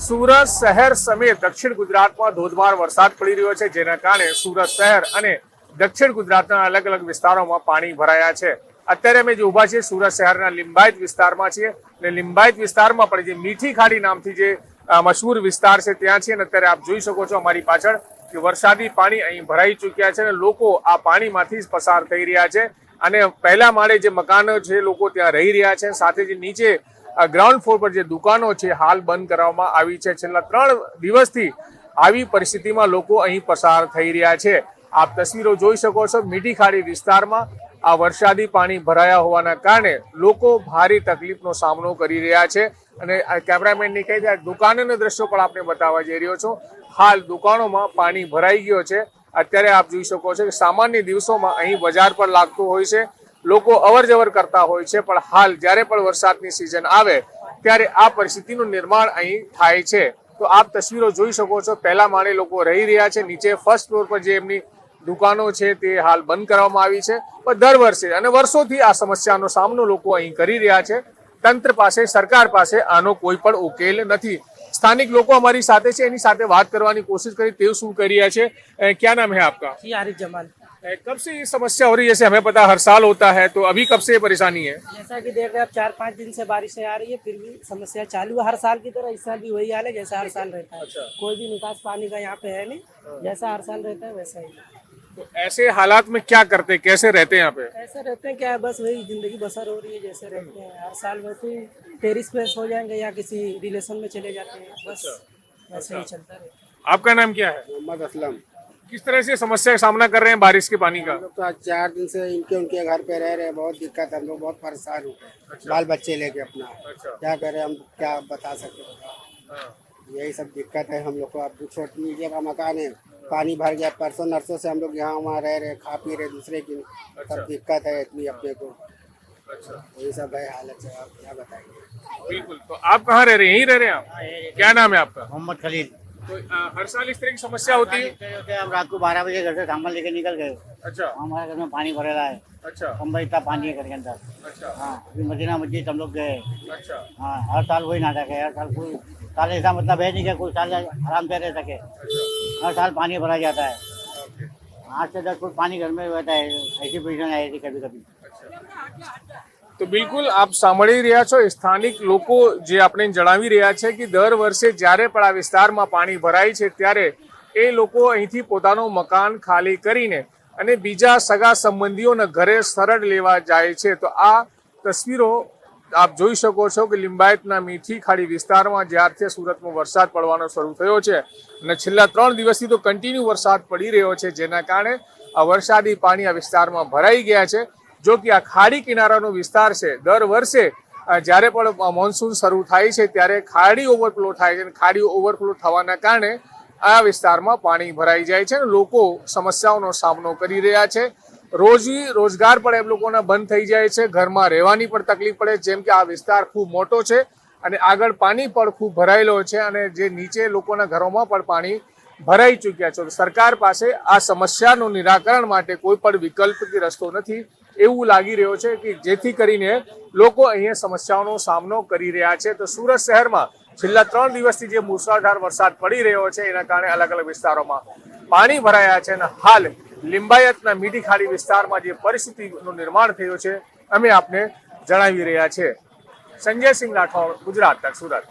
સુરત શહેર સમેત દક્ષિણ ગુજરાતમાં ધોધમાર વરસાદ પડી રહ્યો છે, જેના કારણે સુરત શહેર અને દક્ષિણ ગુજરાતના અલગ અલગ વિસ્તારોમાં પાણી ભરાયા છે. અત્યારે અમે જે ઊભા છીએ, સુરત શહેરના લિંબાયત વિસ્તારમાં છીએ અને લિંબાયત વિસ્તારમાં પણ જે મીઠી ખાડી નામથી જે મશહૂર વિસ્તાર છે, ત્યાં છે અને અત્યારે આપ જોઈ શકો છો અમારી પાછળ કે વરસાદી પાણી અહીં ભરાઈ ચૂક્યા છે અને લોકો આ પાણીમાંથી જ પસાર થઈ રહ્યા છે. અને પહેલા માળે જે મકાનો છે, લોકો ત્યાં રહી રહ્યા છે. સાથે જે નીચે ગ્રાઉન્ડ ફ્લોર પર જે દુકાનો છે, હાલ બંધ કરવામાં આવી છે. છેલ્લા ત્રણ દિવસથી આવી પરિસ્થિતિમાં લોકો અહીં પસાર થઈ રહ્યા છે. આપ તસવીરો જોઈ શકો છો. મીઠી ખાડી વિસ્તારમાં આ વરસાદી પાણી ભરાયા હોવાના કારણે લોકો ભારે તકલીફનો સામનો કરી રહ્યા છે. અને કેમેરામેનની કહી દે દુકાનોના દ્રશ્યો પણ આપણે બતાવવા જઈ રહ્યો છું. હાલ દુકાનોમાં પાણી ભરાઈ ગયો છે. અત્યારે આપ જોઈ શકો છો કે સામાન્ય દિવસોમાં અહીં બજાર પર લાગતું હોય છે. લોકો અવરજવર કરતા હોય છે, પણ હાલ જ્યારે પણ વરસાદની સિઝન આવે, ત્યારે આ પરિસ્થિતિનું નિર્માણ અહીં થાય છે. તો આપ તસવીરો જોઈ શકો છો, પહેલા માળે લોકો રહી રહ્યા છે, નીચે ફર્સ્ટ ફ્લોર પર જે એમની દુકાનો છે તે હાલ બંધ કરવામાં આવી છે. પણ દર વર્ષે અને વર્ષોથી આ સમસ્યાનો સામનો લોકો અહીં કરી રહ્યા છે. તંત્ર પાસે, સરકાર પાસે આનો કોઈ પણ ઉકેલ નથી. સ્થાનિક લોકો અમારી સાથે છે, એની સાથે વાત કરવાની કોશિશ કરી, તેઓ શું કરી રહ્યા છે? ક્યાં નામ હે આપકા? આરિફ જમાલ. कब से ये समस्या हो रही है जैसे हमें पता हर साल होता है तो अभी कब से ये परेशानी है? जैसा कि देख रहे हैं आप चार पाँच दिन से बारिशें आ रही है फिर भी समस्या चालू है हर साल की तरह इस साल भी वही हाल है जैसा हर साल रहता है। अच्छा। कोई भी निकास पानी का यहाँ पे है नहीं जैसा हर साल रहता है वैसा ही। तो ऐसे हालात में क्या करते हैं? कैसे रहते हैं यहाँ पे? ऐसे रहते हैं? क्या है? बस वही ज़िंदगी बसर हो रही है जैसे रहते हैं। हर साल वैसे ही टेरिस पे हो जाएँगे या किसी रिलेशन में चले जाते हैं बस वैसे ही चलता रहता है। आपका नाम क्या है? मोहम्मद असलम। किस तरह से समस्या का सामना कर रहे हैं बारिश के पानी का? हम लोग तो आज चार दिन से इनके उनके घर पे रह रहे हैं बहुत दिक्कत है हम लोग बहुत परेशान हो। बाल बच्चे लेके अपना। अच्छा। क्या करें हम क्या बता सकते हैं? हाँ, यही सब दिक्कत है हम लोग को अब छोटी मीडिया का मकान है पानी भर गया परसों नरसों से हम लोग यहाँ वहाँ रह रहे खा पी रहे दूसरे की। सब दिक्कत है इतनी अपने को। अच्छा। यही सब है हालत है आप क्या बताएँगे? बिल्कुल तो आप कहाँ रह रहे हैं? यहीं रह रहे हैं आप? क्या नाम है आपका? मोहम्मद खलील। तो हर साल इस तरह की समस्या होती है? हम रात को बारह बजे घर से सामान लेके निकल गए। अच्छा। हमारे घर में पानी भरेला है। अच्छा। कम इतना पानी है घर के अंदर। अच्छा। हाँ अभी मदीना मस्जिद हम लोग गए। अच्छा। हाँ हर साल वही नाटक है। हर साल कोई साल ऐसा मतलब है नहीं कि कोई साल आराम से रह सके। हर साल पानी भरा जाता है। आठ से दस फुट पानी घर में रहता है। ऐसी पोजिशन आई थी कभी कभी તો બિલકુલ આપ સાંભળી રહ્યા છો સ્થાનિક લોકો જે આપણે જણાવી રહ્યા છે કે દર વર્ષે જ્યારે પણ આ વિસ્તારમાં પાણી ભરાય છે, ત્યારે એ લોકો અહીંથી પોતાનું મકાન ખાલી કરીને અને બીજા સગા સંબંધીઓના ઘરે સરળ લેવા જાય છે. તો આ તસવીરો આપ જોઈ શકો છો કે લિંબાયતના મીઠી ખાડી વિસ્તારમાં જ્યારથી સુરતમાં વરસાદ પડવાનો શરૂ થયો છે અને છેલ્લા ત્રણ દિવસથી તો કન્ટિન્યુ વરસાદ પડી રહ્યો છે, જેના કારણે આ વરસાદી પાણી આ વિસ્તારમાં ભરાઈ ગયા છે. જો કે આ ખાડી કિનારાનો વિસ્તાર છે. દર વર્ષે જ્યારે પણ મોન્સૂન શરૂ થાય છે, ત્યારે ખાડી ઓવરફ્લો થાય છે અને ખાડી ઓવરફ્લો થવાના કારણે આ વિસ્તારમાં પાણી ભરાઈ જાય છે અને લોકો સમસ્યાઓનો સામનો કરી રહ્યા છે. રોજી, રોજગાર પણ એમ લોકોના બંધ થઈ જાય છે. ઘરમાં રહેવાની પણ તકલીફ પડે જેમ કે આ વિસ્તાર ખૂબ મોટો છે અને આગળ પાણી પણ ખૂબ ભરાયેલો છે અને જે નીચે લોકોના ઘરોમાં પણ પાણી ભરાઈ ચૂક્યા છે. સરકાર પાસે આ સમસ્યાનું નિરાકરણ માટે કોઈ પણ વિકલ્પ કે રસ્તો નથી. એવું લાગી રહ્યો છે કે જેથી કરીને લોકો અહીંયા સમસ્યાઓનો સામનો કરી રહ્યા છે. તો સુરત શહેરમાં છેલ્લા ત્રણ દિવસથી જે મુસળધાર વરસાદ પડી રહ્યો છે, એના કારણે અલગ અલગ વિસ્તારોમાં પાણી ભરાયા છે અને હાલ લિંબાયતના મીઠી ખાડી વિસ્તારમાં જે પરિસ્થિતિનું નિર્માણ થયું છે, અમે આપને જણાવી રહ્યા છે સંજય સિંહ રાઠોડ, ગુજરાત તક સુરત.